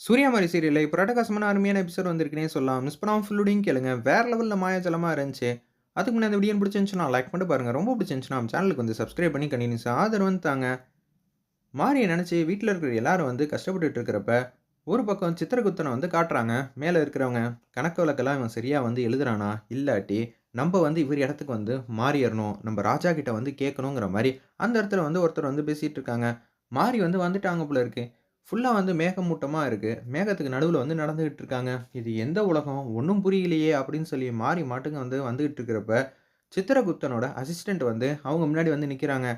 சூர்யாமாரி சீரியலில் இப்போ அட்டகாசமான அருமையான எபிசோட் வந்திருக்குன்னே சொல்லலாம். மிஸ் பண்ணாம ஃபுல்லுடையும் கேளுங்க. வேற லெவலில் மாயாஜலமாக இருந்துச்சு. அதுக்கு முன்னாடி அந்த வீடியோ பிடிச்சிருந்துச்சுன்னா லைக் பண்ணிட்டு பாருங்கள் ரொம்ப பிடிச்சிருந்துச்சுன்னா நம்ம சேனலுக்கு வந்து சப்ஸ்கிரைப் பண்ணி கண்டினியூஸ் ஆதரவு வந்து தாங்க. மாரிய நினச்சி வீட்டில் இருக்கிற எல்லாரும் வந்து கஷ்டப்பட்டுட்டு இருக்கிறப்ப, ஒரு பக்கம் சித்திரகுத்தனை வந்து காட்டுறாங்க. மேலே இருக்கிறவங்க கணக்கு வழக்கெல்லாம் இவன் சரியாக வந்து எழுதுறானா? இல்லாட்டி நம்ம வந்து இவர் இடத்துக்கு வந்து மாறிடணும் நம்ம ராஜா கிட்ட வந்து கேட்கணுங்கிற மாதிரி அந்த இடத்துல வந்து ஒருத்தர் வந்து பேசிகிட்டு இருக்காங்க. மாரி வந்து வந்துட்டாங்க போல இருக்குது ஃபுல்லாக வந்து மேகமூட்டமாக இருக்குது மேகத்துக்கு நடுவில் வந்து நடந்துகிட்டு இருக்காங்க. இது எந்த உலகம்? ஒன்றும் புரியலையே! அப்படின்னு சொல்லி மாறி மாட்டுங்க வந்து வந்துகிட்டு இருக்கிறப்ப, சித்திரகுப்தனோட அசிஸ்டன்ட் வந்து அவங்க முன்னாடி வந்து நிற்கிறாங்க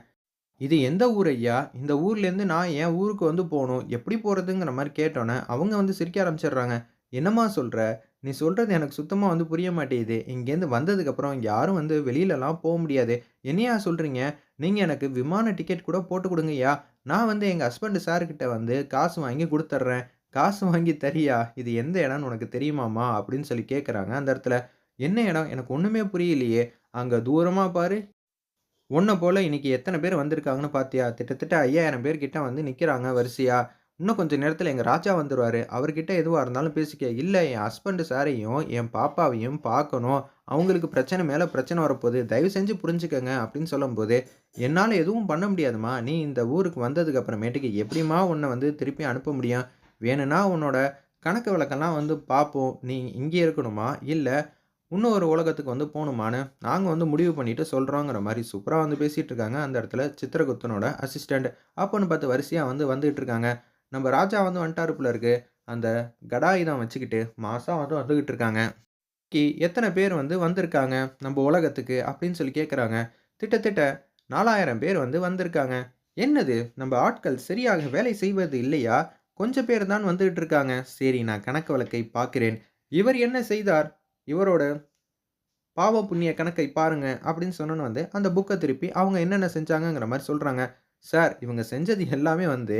"இது எந்த ஊர் ஐயா? இந்த ஊர்லேருந்து நான் என் ஊருக்கு வந்து போகணும் எப்படி போகிறதுங்கிற மாதிரி கேட்டோன்னே அவங்க வந்து சிரிக்க ஆரம்பிச்சிடுறாங்க "என்னம்மா சொல்கிற நீ சொல்கிறது எனக்கு சுத்தமாக வந்து புரிய மாட்டேங்குது. இங்கேருந்து வந்ததுக்கப்புறம் யாரும் வந்து வெளியிலலாம் போக முடியாது. என்னையா சொல்கிறீங்க நீங்கள் எனக்கு விமான டிக்கெட் கூட போட்டு கொடுங்கய்யா நான் வந்து எங்கள் ஹஸ்பண்டு சார்கிட்ட வந்து காசு வாங்கி கொடுத்துட்றேன் காசு வாங்கி தரியா? இது எந்த இடம்னு உனக்கு தெரியுமாம்மா?" அப்படின்னு சொல்லி கேட்குறாங்க அந்த இடத்துல. "என்ன இடம்? எனக்கு ஒன்றுமே புரியலையே. அங்கே தூரமாக பாரு. உன்ன போல் இன்றைக்கி எத்தனை பேர் வந்திருக்காங்கன்னு பார்த்தியா? கிட்டத்தட்ட ஐயாயிரம் பேர்கிட்ட வந்து நிற்கிறாங்க வரிசையா. இன்னும் கொஞ்சம் நேரத்தில் எங்கள் ராஜா வந்துடுவார் அவர்கிட்ட எதுவாக இருந்தாலும் பேசிக்க. இல்லை என் ஹஸ்பண்டு சாரையும், என் பாப்பாவையும் பார்க்கணும். அவங்களுக்கு பிரச்சனை மேலே பிரச்சனை வரப்போகுது தயவு செஞ்சு புரிஞ்சுக்கங்க." அப்படின்னு சொல்லும்போது, என்னால் எதுவும் பண்ண முடியாதும்மா. நீ இந்த ஊருக்கு வந்ததுக்கு அப்புறமேட்டுக்கு எப்படிம்மா உன்னை வந்து திருப்பி அனுப்ப முடியும்? வேணும்னா உன்னோட கணக்கு வழக்கெல்லாம் வந்து பார்ப்போம். நீ இங்கே இருக்கணுமா? இல்ல இன்னொரு உலகத்துக்கு வந்து போகணுமான்னு நாங்கள் வந்து முடிவு பண்ணிவிட்டு சொல்கிறோங்கிற மாதிரி சூப்பராக வந்து பேசிகிட்டு இருக்காங்க. அந்த இடத்துல சித்திரகுப்தனோட அசிஸ்டண்ட் அப்போன்னு பார்த்து வரிசையாக வந்து வந்துகிட்டு இருக்காங்க. நம்ம ராஜா வந்து வந்துட்டாரு போல இருக்கு. அந்த கடாயுதம் வச்சுக்கிட்டு மாதம் வந்து வந்துக்கிட்டு இருக்காங்க. கி எத்தனை பேர் வந்து வந்திருக்காங்க நம்ம உலகத்துக்கு?" அப்படின்னு சொல்லி கேட்குறாங்க. திட்டத்திட்ட நாலாயிரம் பேர் வந்து வந்திருக்காங்க." "என்னது நம்ம ஆட்கள் சரியாக வேலை செய்வது இல்லையா? கொஞ்சம் பேர் தான் வந்துகிட்டு இருக்காங்க." "சரி நான் கணக்கு வழக்கை பார்க்கிறேன். இவர் என்ன செய்தார்? இவரோட பாவ, புண்ணிய கணக்கை பாருங்க." அப்படின்னு சொன்னோன்னு வந்து அந்த புக்கை திருப்பி அவங்க என்னென்ன செஞ்சாங்கங்கிற மாதிரி சொல்கிறாங்க "சார் இவங்க செஞ்சது எல்லாமே வந்து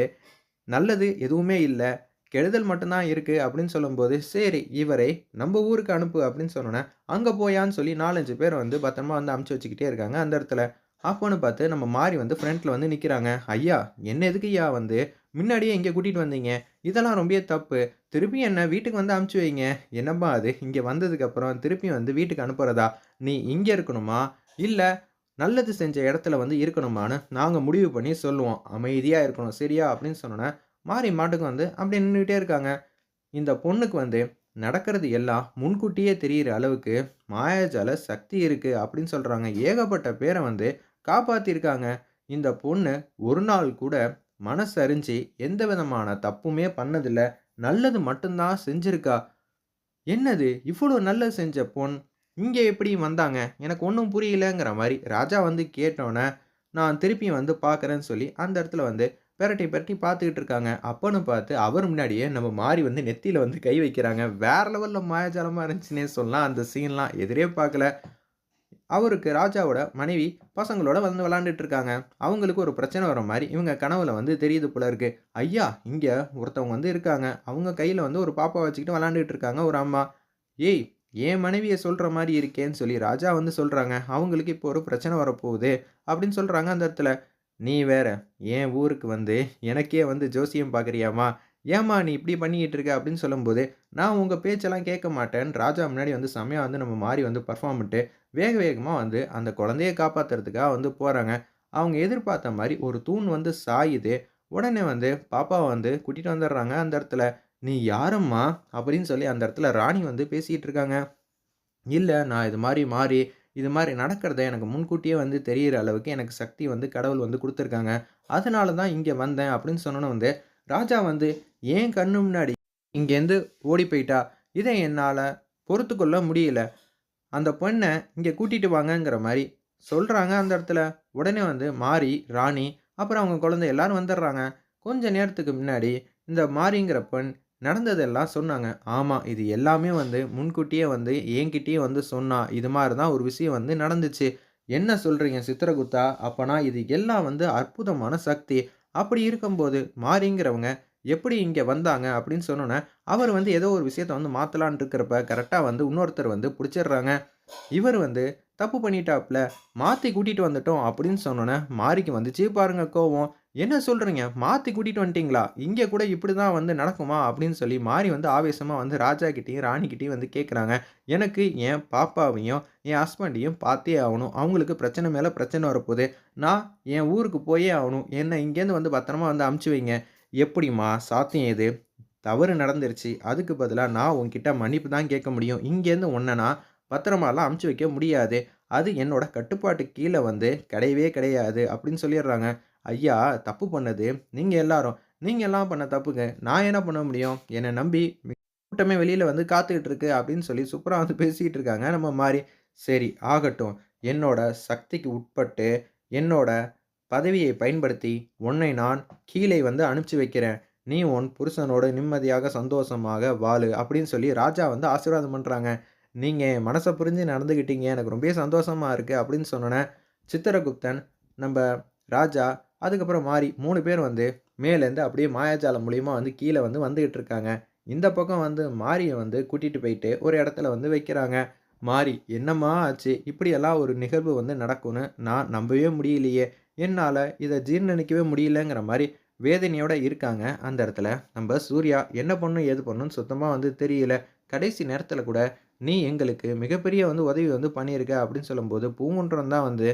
நல்லது எதுவுமே இல்லை கெடுதல் மட்டும்தான் இருக்குது அப்படின்னு சொல்லும்போது, "சரி இவரை நம்ம ஊருக்கு அனுப்பு." அப்படின்னு சொன்னோன்னே அங்கே போயான்னு சொல்லி நாலஞ்சு பேர் வந்து பத்திரமா வந்து அமுச்சு வச்சுக்கிட்டே இருக்காங்க அந்த இடத்துல. அப்பன்னு பார்த்து நம்ம மாறி வந்து ஃப்ரண்ட்டில் வந்து நிற்கிறாங்க "ஐயா என்ன எதுக்கு ஐயா வந்து முன்னாடியே இங்கே கூட்டிகிட்டு வந்தீங்க? இதெல்லாம் ரொம்பவே தப்பு. திருப்பி என்ன வீட்டுக்கு வந்து அமுச்சு வைங்க." "என்னம்மா அது? இங்கே வந்ததுக்கப்புறம் திருப்பி வந்து வீட்டுக்கு அனுப்புகிறதா நீ இங்கே இருக்கணுமா? இல்லை நல்லது செஞ்ச இடத்துல வந்து இருக்கணுமான்னு நாங்கள் முடிவு பண்ணி சொல்லுவோம். அமைதியாக இருக்கணும். சரியா?" அப்படின்னு சொன்னோன்ன மாறி மாட்டுக்கு வந்து அப்படி நின்றுக்கிட்டே இருக்காங்க. இந்த பொண்ணுக்கு வந்து நடக்கிறது எல்லாம் முன்கூட்டியே தெரிகிற அளவுக்கு மாயாஜால சக்தி இருக்குது அப்படின்னு சொல்கிறாங்க ஏகப்பட்ட பேரை வந்து காப்பாற்றிருக்காங்க இந்த பொண்ணு ஒரு நாள் கூட மனசறிஞ்சு எந்த விதமான தப்புமே பண்ணதில்லை நல்லது மட்டும்தான் செஞ்சுருக்கா என்னது இவ்வளோ நல்லது செஞ்ச பொண் இங்கே எப்படி வந்தாங்க? எனக்கு ஒன்றும் புரியலங்கிற மாதிரி ராஜா வந்து கேட்டோன்னே நான் திருப்பியும் வந்து பார்க்குறேன்னு சொல்லி அந்த இடத்துல வந்து பெரட்டி பெரட்டி பார்த்துக்கிட்டு இருக்காங்க. அப்போன்னு பார்த்து அவர் முன்னாடியே நம்ம மாறி வந்து நெத்தியில் வந்து கை வைக்கிறாங்க. வேறு லெவலில் மாயாஜாலமாக இருந்துச்சுன்னே சொல்லலாம் அந்த சீன்லாம். எதிரே பார்க்கல. அவருக்கு ராஜாவோட மனைவி பசங்களோட வந்து விளாண்டுட்டு இருக்காங்க. அவங்களுக்கு ஒரு பிரச்சனை வர மாதிரி இவங்க கனவுல வந்து தெரியுது போல இருக்கு. "ஐயா இங்கே ஒருத்தவங்க வந்து இருக்காங்க. அவங்க கையில் வந்து ஒரு பாப்பா வச்சுக்கிட்டு விளாண்டுட்டு இருக்காங்க ஒரு அம்மா." "ஏய் என் மனைவியை சொல்கிற மாதிரி இருக்கேன்னு" சொல்லி ராஜா வந்து சொல்கிறாங்க "அவங்களுக்கு இப்போ ஒரு பிரச்சனை வரப்போகுது." அப்படின்னு சொல்கிறாங்க அந்த இடத்துல. "நீ வேற என் ஊருக்கு வந்து எனக்கே வந்து ஜோசியம் பார்க்குறியாம்மா? ஏம்மா நீ இப்படி பண்ணிக்கிட்டு இருக்க?" அப்படின்னு சொல்லும்போது, "நான் உங்கள் பேச்செல்லாம் கேட்க மாட்டேன் ராஜா முன்னாடி வந்து செம்மையா வந்து நம்ம மாறி வந்து பர்ஃபார்ம் பண்ணிட்டு, வேக வேகமாக வந்து அந்த குழந்தைய காப்பாத்துறதுக்காக வந்து போகிறாங்க அவங்க எதிர்பார்த்த மாதிரி ஒரு தூண் வந்து சாயுது. உடனே வந்து பாப்பாவை வந்து கூட்டிகிட்டு வந்துடுறாங்க அந்த இடத்துல. "நீ யாரம்மா?" அப்படின்னு சொல்லி அந்த இடத்துல ராணி வந்து பேசிட்டு இருக்காங்க. இல்லை நான் இது மாதிரி மாறி இது மாதிரி நடக்கிறத எனக்கு முன்கூட்டியே வந்து தெரிகிற அளவுக்கு எனக்கு சக்தி வந்து கடவுள் வந்து கொடுத்துருக்காங்க அதனால தான் இங்கே வந்தேன்." அப்படின்னு சொன்னோன்னு வந்து ராஜா வந்து ஏன் கண்ணு முன்னாடி இங்கேருந்து ஓடி போயிட்டா. இதை என்னால் பொறுத்துக்கொள்ள முடியல. அந்த பொண்ணை இங்கே கூட்டிகிட்டு வாங்கங்கிற மாதிரி சொல்கிறாங்க அந்த இடத்துல. உடனே வந்து மாரி, ராணி அப்புறம் அவங்க குழந்தை எல்லாரும் வந்துடுறாங்க. கொஞ்ச நேரத்துக்கு முன்னாடி இந்த மாரிங்கிற பெண் நடந்ததெல்லாம் சொன்னாங்க. ஆமாம் இது எல்லாமே வந்து முன்கூட்டியே வந்து என்கிட்டயே வந்து சொன்னா. இது மாதிரி தான் ஒரு விஷயம் வந்து நடந்துச்சு." "என்ன சொல்கிறீங்க சித்திரகுப்தா? அப்போனா இது எல்லாம் வந்து அற்புதமான சக்தி. அப்படி இருக்கும்போது மாரிங்கிறவங்க எப்படி இங்கே வந்தாங்க?" அப்படின்னு சொன்னோனே, அவர் வந்து ஏதோ ஒரு விஷயத்த வந்து மாற்றலான்னு இருக்கிறப்ப கரெக்டாக வந்து இன்னொருத்தர் வந்து பிடிச்சிடுறாங்க இவர் வந்து தப்பு பண்ணிட்டாப்ல. மாற்றி கூட்டிகிட்டு வந்துட்டோம் அப்படின்னு சொன்னோன்னே மாறிக்கு வந்துச்சு பாருங்க கோவம். "என்ன சொல்கிறீங்க மாற்றி கூட்டிட்டு வந்துட்டிங்களா இங்கே கூட இப்படி தான் வந்து நடக்குமா?" அப்படின்னு சொல்லி மாறி வந்து ஆவேசமாக வந்து ராஜா ராணிக்கிட்டேயும் வந்து கேட்குறாங்க. எனக்கு என் பாப்பாவையும், என் ஹஸ்பண்டையும் பார்த்தே ஆகணும் அவங்களுக்கு பிரச்சனை மேலே பிரச்சனை வரப்போகுது நான் என் ஊருக்கு போயே ஆகணும் என்ன இங்கேருந்து வந்து பத்திரமா வந்து அமுச்சு வைங்க. எப்படிம்மா சாத்தியம் இது? தவறு நடந்துருச்சு. அதுக்கு பதிலாக நான் உங்ககிட்ட மன்னிப்பு தான் கேட்க முடியும். இங்கேருந்து உன்ன பத்திரமாலாம் அமுச்சு வைக்க முடியாது. அது என்னோட கட்டுப்பாட்டு கீழே வந்து கிடையவே கிடையாது அப்படின்னு சொல்லிடுறாங்க. ஐயா தப்பு பண்ணது நீங்கள் எல்லாரும். நீங்கள் எல்லாம் பண்ண தப்புங்க நான் என்ன பண்ண முடியும்? என்னை நம்பி கூட்டமே வெளியில் வந்து காத்துக்கிட்டு இருக்கு அப்படின்னு சொல்லி சூப்பராக வந்து பேசிக்கிட்டு இருக்காங்க நம்ம மாதிரி சரி ஆகட்டும். என்னோட சக்திக்கு உட்பட்டு, என்னோட பதவியை பயன்படுத்தி உன்னை நான் கீழே வந்து அனுப்பிச்சி வைக்கிறேன். நீ உன் புருஷனோட நிம்மதியாக, சந்தோஷமாக வாழு அப்படின்னு சொல்லி ராஜா வந்து ஆசீர்வாதம் பண்ணுறாங்க நீங்கள் மனசை புரிஞ்சு நடந்துக்கிட்டீங்க. எனக்கு ரொம்பவே சந்தோஷமாக இருக்குது அப்படின்னு சொன்னோன்னே சித்திரகுப்தன், நம்ம ராஜா, அதுக்கப்புறம் மாறி மூணு பேர் வந்து மேலேருந்து அப்படியே மாயாஜாலம் மூலியமாக வந்து கீழே வந்து வந்துக்கிட்டு இருக்காங்க. இந்த பக்கம் வந்து மாரியை வந்து கூட்டிகிட்டு போயிட்டு ஒரு இடத்துல வந்து வைக்கிறாங்க. மாரி, "என்னம்மா ஆச்சு? இப்படியெல்லாம் ஒரு நிகழ்வு வந்து நடக்கும்னு நான் நம்பவே முடியலையே. என்னால் இதை ஜீர்ணிக்கவே முடியலங்கிற" மாதிரி வேதனையோட இருக்காங்க அந்த இடத்துல. நம்ம சூர்யா என்ன பண்ணணும், ஏது பண்ணணும்னு சுத்தமாக வந்து தெரியல. கடைசி நேரத்தில் கூட, "நீ எங்களுக்கு மிகப்பெரிய வந்து உதவி வந்து பண்ணியிருக்க" அப்படின்னு சொல்லும்போது, பூங்குன்றம் தான் வந்து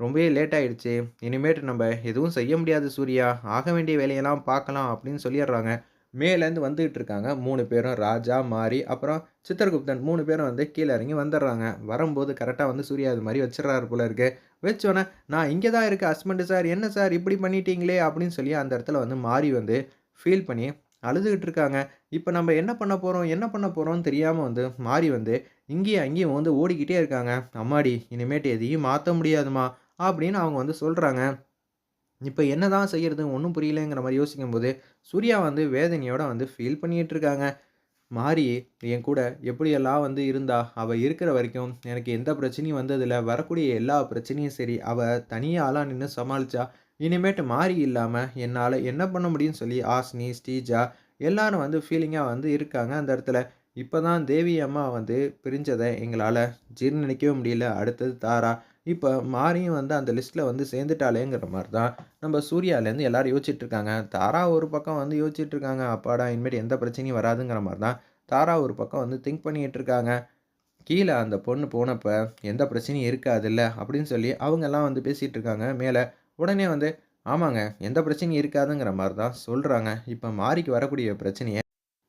"ரொம்பவே லேட் ஆகிடுச்சு இனிமேட்டு நம்ம எதுவும் செய்ய முடியாது சூர்யா. ஆக வேண்டிய வேலையெல்லாம் பார்க்கலாம்" அப்படின்னு சொல்லிடுறாங்க. மேலேருந்து வந்துகிட்டு இருக்காங்க மூணு பேரும். ராஜா, மாரி, அப்புறம் சித்திரகுப்தன் மூணு பேரும் வந்து கீழே இறங்கி வந்துடுறாங்க. வரும்போது கரெக்டாக வந்து சூர்யா அது மாதிரி வச்சிடறாரு போல இருக்கு. வச்சோன்னே "நான் இங்கே தான் இருக்கேன் ஹஸ்பண்டு சார். என்ன சார் இப்படி பண்ணிட்டீங்களே" அப்படின்னு சொல்லி அந்த இடத்துல வந்து மாறி வந்து ஃபீல் பண்ணி அழுதுகிட்டு இருக்காங்க. இப்போ நம்ம என்ன பண்ண போகிறோம் என்ன பண்ண போகிறோம்னு தெரியாமல் வந்து மாறி வந்து இங்கேயும் அங்கேயும் வந்து ஓடிக்கிட்டே இருக்காங்க. "அம்மாடி! இனிமேட்டு எதையும் மாற்ற முடியாதும்மா" அப்படின்னு அவங்க வந்து சொல்கிறாங்க இப்போ என்ன தான் செய்கிறது ஒன்றும் புரியலைங்கிற மாதிரி யோசிக்கும்போது, சூர்யா வந்து வேதனையோட வந்து ஃபீல் பண்ணிகிட்ருக்காங்க இருக்காங்க. என் கூட எப்படியெல்லாம் வந்து இருந்தா. அவள் இருக்கிற வரைக்கும் எனக்கு எந்த பிரச்சனையும் வந்ததில்ல. வரக்கூடிய எல்லா பிரச்சனையும் சரி, அவள் தனியாலாம் நின்று சமாளித்தா இனிமேட்டு மாறி இல்லாமல் என்னால் என்ன பண்ண முடியும்னு" சொல்லி ஆஸ்னி ஸ்ரீஜா எல்லாரும் வந்து ஃபீலிங்காக வந்து இருக்காங்க அந்த இடத்துல. இப்போ தான் தேவி அம்மா வந்து பிரிஞ்சதை எங்களால் ஜீர்ணிக்கவே முடியல. அடுத்தது தாரா. இப்போ மாரியும் வந்து அந்த லிஸ்ட்டில் வந்து சேர்ந்துட்டாலேங்கிற மாதிரி தான் நம்ம சூர்யாலேருந்து எல்லாரும் யோசிச்சுட்ருக்காங்க தாரா ஒரு பக்கம் வந்து யோசிச்சுட்ருக்காங்க அப்பாடா! இனிமேட்டு எந்த பிரச்சனையும் வராதுங்கிற மாதிரி தான் தாரா ஒரு பக்கம் வந்து திங்க் பண்ணிகிட்டு இருக்காங்க. கீழே அந்த பொண்ணு போனப்போ எந்த பிரச்சனையும் இருக்காதுல்ல அப்படின்னு சொல்லி அவங்கெல்லாம் வந்து பேசிகிட்ருக்காங்க இருக்காங்க உடனே வந்து, "ஆமாங்க. எந்த பிரச்சனையும் இருக்காதுங்கிற" மாதிரி தான் சொல்கிறாங்க இப்போ மாரிக்கு வரக்கூடிய பிரச்சனையை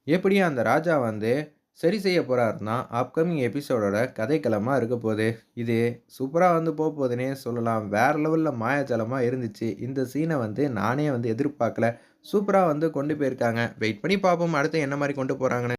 எப்படியும் அந்த ராஜா வந்து சரி செய்ய போகிறாருன்னா அப்கமிங் எபிசோடோட கதைக்களமாக இருக்க போகுது இது சூப்பராக வந்து போகுதுன்னே சொல்லலாம். வேறு லெவலில் மாயாஜலமாக இருந்துச்சு. இந்த சீனை வந்து நானே வந்து எதிர்பார்க்கல. சூப்பராக வந்து கொண்டு போயிருக்காங்க. வெயிட் பண்ணி பார்ப்போம் அடுத்து என்ன மாதிரி கொண்டு போகிறாங்கன்னு